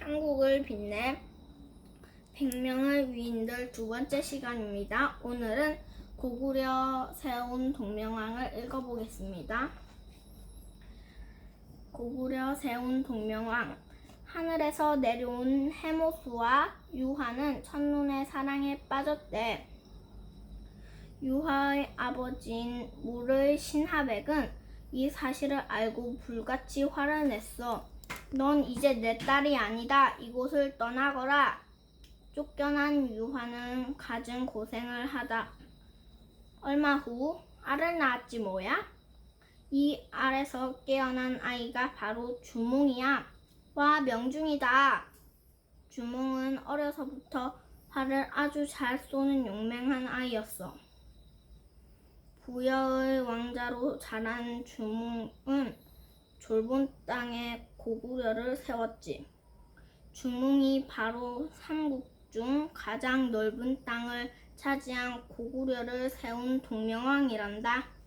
한국을 빛낸 100명의 위인들 두 번째 시간입니다. 오늘은 고구려 세운 동명왕을 읽어보겠습니다. 고구려 세운 동명왕 하늘에서 내려온 해모수와 유화는 첫눈에 사랑에 빠졌대. 유화의 아버지인 물의 신하백은 이 사실을 알고 불같이 화를 냈어. 넌 이제 내 딸이 아니다. 이곳을 떠나거라. 쫓겨난 유화는 갖은 고생을 하다. 얼마 후 알을 낳았지 뭐야? 이 알에서 깨어난 아이가 바로 주몽이야. 와 명중이다. 주몽은 어려서부터 활을 아주 잘 쏘는 용맹한 아이였어. 부여의 왕자로 자란 주몽은 좁은 땅에 고구려를 세웠지. 주몽이 바로 삼국 중 가장 넓은 땅을 차지한 고구려를 세운 동명왕이란다.